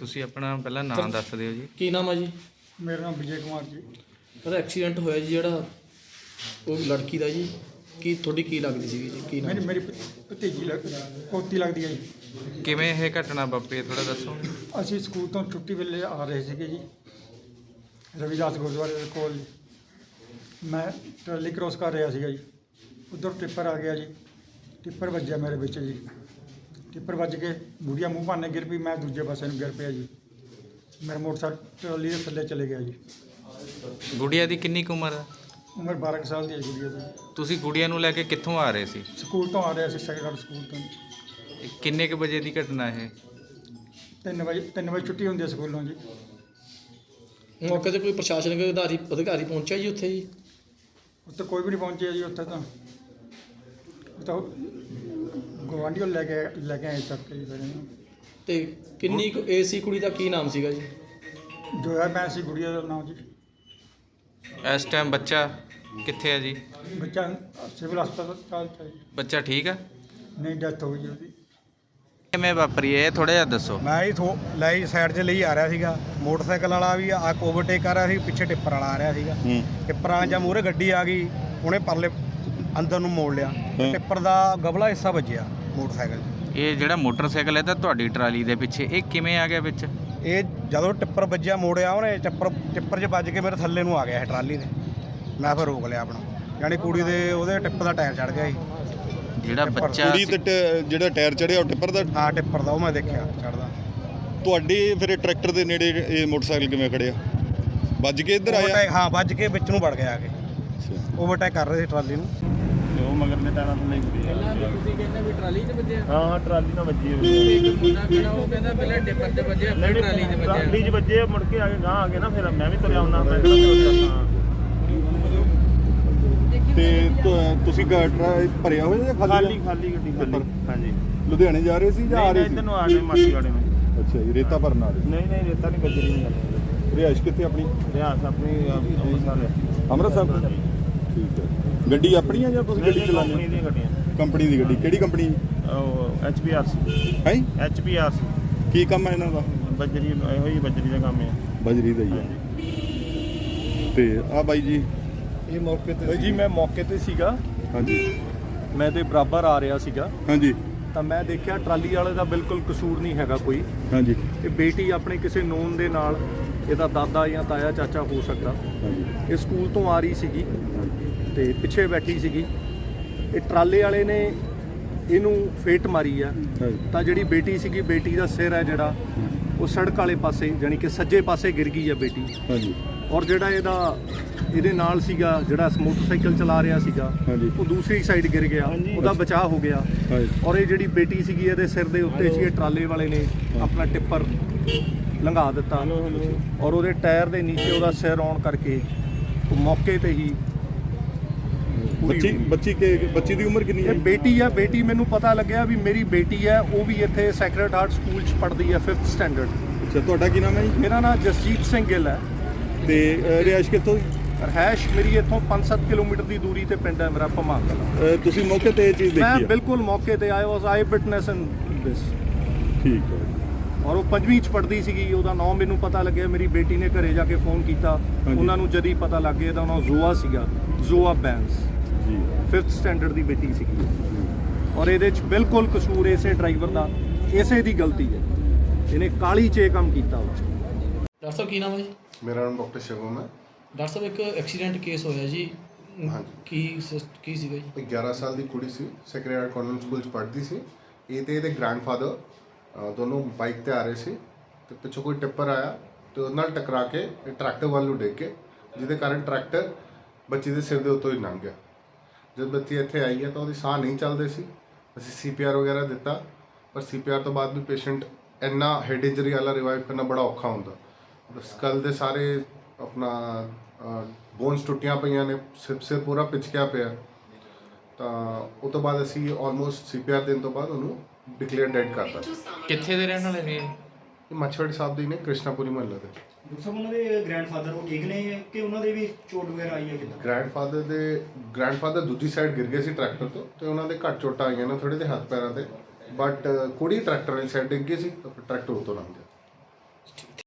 ਤੁਸੀਂ ਆਪਣਾ ਪਹਿਲਾਂ ਨਾਮ ਦੱਸ ਦਿਓ ਜੀ। ਕੀ ਨਾਮ ਆ ਜੀ? ਮੇਰਾ ਨਾਮ ਵਿਜੇ ਕੁਮਾਰ ਜੀ। ਉਹਦਾ ਐਕਸੀਡੈਂਟ ਹੋਇਆ ਜੀ ਜਿਹੜਾ ਉਹ ਲੜਕੀ ਦਾ ਜੀ। ਕੀ ਤੁਹਾਡੀ ਕੀ ਲੱਗਦੀ ਸੀਗੀ ਜੀ? ਕੀ ਨਾਮ ਮੇਰੀ ਮੇਰੀ ਭਤੀਜੀ ਲੱਗ ਪੋਤੀ ਲੱਗਦੀ ਹੈ ਜੀ। ਕਿਵੇਂ ਇਹ ਘਟਨਾ ਵਾਪਰੀ ਥੋੜਾ ਦੱਸੋ। ਅਸੀਂ ਸਕੂਲ ਤੋਂ ਛੁੱਟੀ ਵੇਲੇ ਆ ਰਹੇ ਸੀਗੇ ਜੀ। ਰਵਿਦਾਸ ਗੁਰਦੁਆਰੇ ਦੇ ਕੋਲ। ਜੀ। ਮੈਂ ਟਰਾਲੀ ਕ੍ਰੋਸ ਕਰ ਰਿਹਾ ਸੀਗਾ ਜੀ। ਉਧਰ ਟਿੱਪਰ ਆ ਗਿਆ ਜੀ। ਟਿੱਪਰ ਵੱਜਿਆ ਮੇਰੇ ਵਿੱਚ ਜੀ। ਟਿੱਪਰ ਵੱਜ ਕੇ ਬੁੜੀਆ ਮੂੰਹ ਭਾਨੇ ਗਿਰ ਪਈ ਮੈਂ ਦੂਜੇ ਪਾਸੇ ਨੂੰ ਗਿਰ ਪਿਆ ਜੀ। ਮੇਰਾ ਮੋਟਰਸਾਈਕਲ ਟਰਾਲੀ ਦੇ ਥੱਲੇ ਚਲੇ ਗਿਆ ਜੀ। ਗੁੜੀਆ ਦੀ ਕਿੰਨੀ ਕੁ ਉਮਰ ਹੈ ਉਮਰ 12 ਕੁ ਸਾਲ ਦੀ ਹੈ ਗੁੜੀਆ ਦੀ ਤੁਸੀਂ ਗੁੜੀਆ ਨੂੰ ਲੈ ਕੇ ਕਿੱਥੋਂ ਆ ਰਹੇ ਸੀ? ਸਕੂਲ ਤੋਂ ਆ ਰਿਹਾ ਸੀ ਸੈਕੰਡ ਸਕੂਲ ਤੋਂ। ਇਹ ਕਿੰਨੇ ਕੁ ਵਜੇ ਦੀ ਘਟਨਾ ਇਹ? 3 ਵਜੇ 3 ਵਜੇ ਛੁੱਟੀ ਹੁੰਦੀ ਹੈ ਸਕੂਲੋਂ ਜੀ। ਮੌਕੇ ਤੇ ਕੋਈ ਪ੍ਰਸ਼ਾਸਨਿਕ ਅਧਿਕਾਰੀ ਅਧਿਕਾਰੀ ਪਹੁੰਚਿਆ ਜੀ ਉੱਥੇ ਜੀ? ਉੱਥੇ ਕੋਈ ਵੀ ਨਹੀਂ ਪਹੁੰਚਿਆ ਜੀ ਉੱਥੇ ਤਾਂ। ਉਹ ਤਾਂ ਗਵਾਂਢੀਓ ਲੈ ਕੇ ਲੈ ਕੇ ਆਏ ਚੱਕ ਕੇ ਜੀ ਫਿਰ ਇਹਨੂੰ। ਤੇ ਕਿੰਨੀ ਕੁ ਏਜ ਸੀ ਕੁੜੀ ਦਾ ਕੀ ਨਾਮ ਸੀਗਾ ਜੀ? ਜੋ ਹੈ ਮੈਂ ਸੀ ਗੁੜੀਆ ਦਾ ਨਾਮ ਜੀ। ਇਸ ਟਾਈਮ ਬੱਚਾ ਕਿੱਥੇ ਹੈ ਜੀ? ਬੱਚਾ ਸਿਵਲ ਹਸਪਤਾਲ ਚ ਹੈ ਜੀ। ਬੱਚਾ ਠੀਕ ਆ? ਨਹੀਂ ਡੈਥ ਹੋ ਗਈ ਜੀ ਉਹਦੀ। ਕਿਵੇਂ ਵਾਪਰੀ ਇਹ? ਥੋੜਾ ਜਿਹਾ ਦੱਸੋ। ਮੈਂ ਹੀ ਥੋ ਲਈ ਸਾਈਡ 'ਚ ਲਈ ਆ ਰਿਹਾ ਸੀਗਾ। ਮੋਟਰਸਾਈਕਲ ਵਾਲਾ ਵੀ ਆ ਓਵਰਟੇਕ ਕਰ ਰਿਹਾ ਸੀ ਪਿੱਛੇ ਟਿੱਪਰ ਵਾਲਾ ਆ ਰਿਹਾ ਸੀਗਾ। ਟਿੱਪਰਾਂ ਜਾਂ ਮੂਹਰੇ ਗੱਡੀ ਆ ਗਈ ਉਹਨੇ ਪਰਲੇ ਅੰਦਰ ਨੂੰ ਮੋੜ ਲਿਆ। ਟਿੱਪਰ ਦਾ ਗਬਲਾ ਹਿੱਸਾ ਵੱਜਿਆ ਮੋਟਰਸਾਈਕਲ 'ਚ। ਇਹ ਜਿਹੜਾ ਮੋਟਰਸਾਈਕਲ ਹੈ ਤਾਂ ਤੁਹਾਡੀ ਟਰਾਲੀ ਦੇ ਪਿੱਛੇ ਇਹ ਕਿਵੇਂ ਆ ਗਿਆ ਵਿੱਚ? ਇਹ ਜਦੋਂ ਟਿੱਪਰ ਵੱਜਿਆ ਮੋੜਿਆ ਉਹਨੇ ਟਿੱਪਰ ਟਿੱਪਰ 'ਚ ਵੱਜ ਕੇ ਮੇਰੇ ਥੱਲੇ ਨੂੰ ਆ ਗਿਆ ਇਹ ਟਰਾਲੀ ਦੇ। ਮੈਂ ਫਿਰ ਰੋਕ ਲਿਆ ਆਪਣਾ। ਯਾਨੀ ਕੁੜੀ ਦੇ ਉਹਦੇ ਟਿੱਪ ਦਾ ਟਾਇਰ ਚੜ ਗਿਆ ਸੀ ਜਿਹੜਾ ਬੱਚਾ ਕੁੜੀ ਤੇ ਟ- ਜਿਹੜਾ ਟਾਇਰ ਚੜਿਆ ਉਹ ਟਿੱਪਰ ਦਾ? ਹਾਂ ਟਿੱਪਰ ਦਾ ਉਹ ਮੈਂ ਦੇਖਿਆ ਚੜਦਾ ਤੁਹਾਡੇ ਫਿਰ ਇਹ ਟਰੈਕਟਰ ਦੇ ਨੇੜੇ ਇਹ ਮੋਟਰਸਾਈਕਲ ਕਿਵੇਂ ਖੜਿਆ ਵੱਜ ਕੇ ਇੱਧਰ ਆਇਆ? ਓਵਰਟੇਕ ਹਾਂ ਵੱਜ ਕੇ ਵਿੱਚ ਨੂੰ ਵੜ ਗਿਆ ਆ ਕੇ। ਓਵਰਟੇਕ ਕਰ ਰਹੇ ਸੀ ਟਰਾਲੀ ਨੂੰ। ਉਹ ਮਗਰ ਨੇ ਟਾਣਾ ਤੋਂ ਨਹੀਂ ਕੁੜੀ ਤੁਸੀਂ ਕਹਿੰਦੇ ਵੀ ਟਰਾਲੀ 'ਚ ਵੱਜਿਆ। ਹਾਂ ਟਰਾਲੀ ਨਾਲ ਵੱਜੀ ਹੋਈ। ਇੱਕ ਮੁੰਡਾ ਕਿਹੜਾ ਉਹ ਕਹਿੰਦਾ ਪਹਿਲਾਂ ਟਿੱਪਰ 'ਚ ਵੱਜਿਆ ਨਹੀਂ ਨਹੀਂ ਟਰਾਲੀ 'ਚ ਵੱਜੇ ਮੁੜ ਕੇ ਆ ਕੇ ਗਾਂ ਆ ਕੇ ਨਾ ਫਿਰ ਮੈਂ ਵੀ ਤੁਰਿਆ ਹੁੰਦਾ ਮੈਂ ਕਿਹੜਾ ਤੁਰਿਆ ਤੇ ਤੁ- ਤੁਸੀਂ ਗਾ- ਟਰਾ- ਭਰਿਆ ਹੋਇਆ ਜਾਂ ਹਾਂ ਖਾਲੀ ਖਾਲੀ ਖਾਲੀ ਗੱਡੀ ਖਾਲੀ? ਹਾਂਜੀ। ਲੁਧਿਆਣੇ ਜਾ ਰਹੇ ਸੀ ਜਾਂ ਆ ਨਹੀਂ ਰਹੇ ਨਹੀਂ ਸੀ? ਇੱਧਰ ਨੂੰ ਆ ਗਏ ਮਾਸੀ ਵਾਲੇ ਨੂੰ। ਅੱਛਾ ਜੀ ਰੇਤਾ ਭਰਨ ਆ ਰਹੇ ਨਹੀਂ ਨਹੀਂ ਰੇਤਾ ਨਹੀਂ ਗੱਜਰੀ ਨਹੀਂ ਕਰਨੀ ਰਿਹਾਇਸ਼ ਕਿੱਥੇ ਆਪਣੀ? ਰਿਆਸ ਆਪਣੀ ਅੰਮ੍ਰਿਤਸਰ। ਹੈ ਅੰਮ੍ਰਿਤਸਰ। ਠੀਕ ਹੈ। ਗੱਡੀ ਆਪਣੀ ਆ ਜਾਂ ਤੁਸੀਂ ਗੱਡੀ ਕੰਪਨੀ ਚਲਾਉਂਦੇ ਦੀਆਂ ਗੱਡੀਆਂ। ਕੰਪਨੀ ਦੀ ਗੱਡੀ। ਕਿਹੜੀ ਕੰਪਨੀ? ਉਹ ਐਚਪੀਆਰਸੀ ਹੈ? ਐਚਪੀਆਰਸੀ ਕੀ ਕੰਮ ਹੈ ਇਹਨਾਂ ਦਾ? ਬੱਜਰੀ ਇਹੋ ਹੀ ਬੱਜਰੀ ਦਾ ਕੰਮ ਹੈ। ਬਜਰੀ ਦਾ ਹੀ ਹੈ। ਤੇ ਆ ਬਾਈ ਜੀ। ਇਹ ਮੌਕੇ ਬਾਈ ਜੀ ਮੈਂ ਮੌਕੇ ਤੇ ਸੀਗਾ। ਹਾਂਜੀ। ਮੈਂ ਤੇ ਬਰਾਬਰ ਆ ਰਿਹਾ ਸੀਗਾ। ਹਾਂਜੀ। ਤਾਂ ਮੈਂ ਦੇਖਿਆ ਟਰਾਲੀ ਵਾਲੇ ਦਾ ਬਿਲਕੁਲ ਕਸੂਰ ਨਹੀਂ ਹੈਗਾ ਕੋਈ। ਹਾਂਜੀ। ਇਹ ਬੇਟੀ ਆਪਣੇ ਕਿਸੇ ਨੂਨ ਦੇ ਨਾਲ ਇਹਦਾ ਦਾਦਾ ਜਾਂ ਤਾਇਆ ਚਾਚਾ ਹੋ ਸਕਦਾ। ਹਾਂਜੀ। ਇਹ ਸਕੂਲ ਤੋਂ ਆ ਰਹੀ ਸੀਗੀ। ਤੇ ਪਿੱਛੇ ਬੈਠੀ ਸੀਗੀ। ਇਹ ਟਰਾਲੇ ਵਾਲੇ ਨੇ ਇਹਨੂੰ ਫੇਟ ਮਾਰੀ ਆ। ਤਾਂ ਜਿਹੜੀ ਬੇਟੀ ਸੀਗੀ ਬੇਟੀ ਦਾ ਸਿਰ ਹੈ ਜਿਹੜਾ ਉਹ ਸੜਕ ਵਾਲੇ ਪਾਸੇ ਯਾਨੀ ਕਿ ਸੱਜੇ ਪਾਸੇ ਗਿਰ ਗਈ ਆ ਬੇਟੀ। ਹਾਂਜੀ। ਔਰ ਜਿਹੜਾ ਇਹਦਾ ਇਹਦੇ ਨਾਲ ਸੀਗਾ ਜਿਹੜਾ ਮੋਟਰਸਾਈਕਲ ਚਲਾ ਰਿਹਾ ਸੀਗਾ। ਉਹ ਦੂਸਰੀ ਸਾਈਡ ਗਿਰ ਗਿਆ। ਉਹਦਾ ਬਚਾਅ ਹੋ ਗਿਆ। ਹਾਂਜੀ। ਔਰ ਇਹ ਜਿਹੜੀ ਬੇਟੀ ਸੀਗੀ ਇਹਦੇ ਸਿਰ ਦੇ ਉੱਤੇ ਸੀ ਇਹ ਟਰਾਲੇ ਵਾਲੇ ਨੇ ਆਪਣਾ ਟਿੱਪਰ ਲੰਘਾ ਦਿੱਤਾ। ਔਰ ਉਹਦੇ ਟਾਇਰ ਦੇ ਨੀਚੇ ਉਹਦਾ ਸਿਰ ਆਉਣ ਕਰਕੇ ਉਹ ਮੌਕੇ ਤੇ ਹੀ ਬੱਚੀ। ਬੱਚੀ ਕੇ ਬੱਚੀ ਦੀ ਉਮਰ ਕਿੰਨੀ ਹੈ? ਇਹ ਬੇਟੀ ਆ ਬੇਟੀ ਮੈਨੂੰ ਪਤਾ ਲੱਗਿਆ ਵੀ ਮੇਰੀ ਬੇਟੀ ਹੈ ਉਹ ਵੀ ਇੱਥੇ ਸੈਕਰਡ ਹਾਰਟ ਸਕੂਲ 'ਚ ਪੜ੍ਹਦੀ ਹੈ 5th ਸਟੈਂਡਰਡ ਅੱਛਾ ਤੁਹਾਡਾ ਕੀ ਨਾਮ ਹੈ ਜੀ? ਮੇਰਾ ਨਾਮ ਜਸਜੀਤ ਸਿੰਘ ਗਿੱਲ ਹੈ। ਤੇ ਰਿਹਾਇਸ਼ ਕਿੱਥੋਂ? ਰਹਿਸ਼ ਮੇਰੀ ਇੱਥੋਂ 5-7 ਕਿਲੋਮੀਟਰ ਦੀ ਦੂਰੀ ਤੇ ਪਿੰਡ ਹੈ ਮੇਰਾ ਅ, ਤੁਸੀਂ ਮੌਕੇ ਤੇ ਇਹ ਚੀਜ਼ ਮੈਂ ਦੇਖੀ ਹੈ ਬਿਲਕੁਲ ਮੌਕੇ ਤੇ ਆਇਆ ਵਾਸ ਆਈ ਵਿਟਨੈਸ ਇਨ ਦਿਸ ਠੀਕ ਹੈ। ਔਰ ਉਹ ਪੰਜਵੀਂ ਚ ਪੜਦੀ ਸੀਗੀ ਉਹਦਾ ਨਾਮ ਮੈਨੂੰ ਪਤਾ ਲੱਗਿਆ ਮੇਰੀ ਬੇਟੀ ਨੇ ਘਰੇ ਜਾ ਕੇ ਫੋਨ ਕੀਤਾ। ਉਹਨਾਂ ਨੂੰ ਜਦ ਹੀ ਪਤਾ ਲੱਗ ਗਿਆ ਤਾਂ ਨਾਮ ਜ਼ੋਆ ਸੀਗਾ ਜ਼ੋਆ ਬੈਂਸ। ਜੀ। 5th ਸਟੈਂਡਰਡ ਦੀ ਬੇਟੀ ਸੀਗੀ। ਔਰ ਇਹਦੇ ਚ ਬਿਲਕੁਲ ਕਸੂਰ ਇਸੇ ਡਰਾਈਵਰ ਦਾ ਇਸੇ ਦੀ ਗਲਤੀ ਹੈ। ਇਹਨੇ ਕਾਲੀ ਚੇ ਕੰਮ ਕੀਤਾ ਉਹ। ਡਾਕਟਰ ਸਾਹਿਬ ਕੀ ਨਾਮ ਹੈ ਜੀ? ਮੇਰਾ ਨਾਮ ਡਾਕਟਰ ਸ਼ਿਵਮ ਹੈ। ਡਾਕਟਰ ਸਾਹਿਬ ਇੱਕ ਐਕਸੀਡੈਂਟ ਕੇਸ ਹੋਇਆ ਜੀ। ਹਾਂਜੀ। ਕੀ ਕੀ ਸੀਗਾ ਜੀ? ਇੱਕ 11 ਸਾਲ ਦੀ ਕੁੜੀ ਸੀ। ਸੈਕਰੇਟ ਕਨਵੈਂਟ ਸਕੂਲ ਚ ਪੜ੍ਹਦੀ ਸੀ। ਇਹ ਤੇ ਇਹਦੇ ਗ੍ਰੈਂਡਫਾਦਰ ਦੋਨੋਂ ਬਾਈਕ ਤੇ ਆ ਰਹੇ ਸੀ। ਤੇ ਪਿੱਛੋਂ ਕੋਈ ਟਿੱਪਰ ਆਇਆ ਤੇ ਉਹਦੇ ਨਾਲ ਟਕਰਾ ਕੇ ਇਹ ਟਰੈਕਟਰ ਵੱਲ ਨੂੰ ਡਿੱਗ ਕੇ ਜਿਹਦੇ ਕਾਰਨ ਟਰੈਕਟਰ ਬੱਚੀ ਦੇ ਸਿਰ ਦੇ ਉੱਤੋਂ ਹੀ ਲੰਘ ਗਿਆ। ਜਦ ਬੱਚੀ ਇੱਥੇ ਆਈ ਹੈ ਤਾਂ ਉਹਦੀ ਸਾਹ ਨਹੀਂ ਚੱਲਦੇ ਸੀ। ਅਸੀਂ ਸੀਪੀਆਰ ਵਗੈਰਾ ਦਿੱਤਾ ਪਰ ਸੀਪੀਆਰ ਤੋਂ ਬਾਅਦ ਵੀ ਪੇਸ਼ੈਂਟ ਇੰਨਾ ਹੈਡ ਇੰਜਰੀ ਵਾਲਾ ਰਿਵਾਈਵ ਕਰਨਾ ਬੜਾ ਔਖਾ ਹੁੰਦਾ। ਸਕਲ ਦੇ ਸਾਰੇ ਆਪਣਾ ਬੋਨਸ ਟੁੱਟੀਆਂ ਪਈਆਂ ਨੇ ਸਿਰ ਸਿਰ ਪੂਰਾ ਪਿਚਕਿਆ ਪਿਆ। ਤਾਂ ਉਹ ਤੋਂ ਬਾਅਦ ਅਸੀਂ ਆਲਮੋਸਟ ਸੀਪੀਆਰ ਦੇਣ ਤੋਂ ਬਾਅਦ ਉਹਨੂੰ ਡਿਕਲੇਅਰ ਡੈਡ ਕਰਤਾ। ਕਿੱਥੇ ਦੇ ਰਹਿਣ ਵਾਲੇ ਨੇ ਇਹ? ਮੱਛਵਾੜੀ ਸਾਹਿਬ ਦੀ ਨੇ ਕ੍ਰਿਸ਼ਨਾਪੁਰੀ ਮਹੱਲੇ ਦੇ। ਡਾਕਟਰ ਸਾਹਿਬ ਉਹਨਾਂ ਦੇ ਗ੍ਰੈਂਡਫਾਦਰ ਉਹ ਠੀਕ ਨੇ ਕਿ ਉਹਨਾਂ ਦੇ ਵੀ ਚੋਟ ਵਗੈਰਾ ਆਈ ਹੈ ਕਿੱਦਾਂ? ਗ੍ਰੈਂਡਫਾਦਰ ਦੇ ਗ੍ਰੈਂਡਫਾਦਰ ਦੂਜੀ ਸਾਈਡ ਗਿਰ ਗਏ ਸੀ ਟਰੈਕਟਰ ਤੋਂ ਤੇ ਉਹਨਾਂ ਦੇ ਘੱਟ ਚੋਟਾਂ ਆਈਆਂ ਨੇ ਥੋੜੇ ਦੇ ਹੱਥ ਪੈਰਾਂ ਤੇ ਬਟ ਕੁੜੀ ਟਰੈਕਟਰ ਵਾਲੀ ਸਾਈਡ ਡਿੱਗ ਗਈ ਸੀ, ਤਾਂ ਫਿਰ ਟਰੈਕਟਰ ਉਤੋਂ ਲੰਘ ਗਿਆ।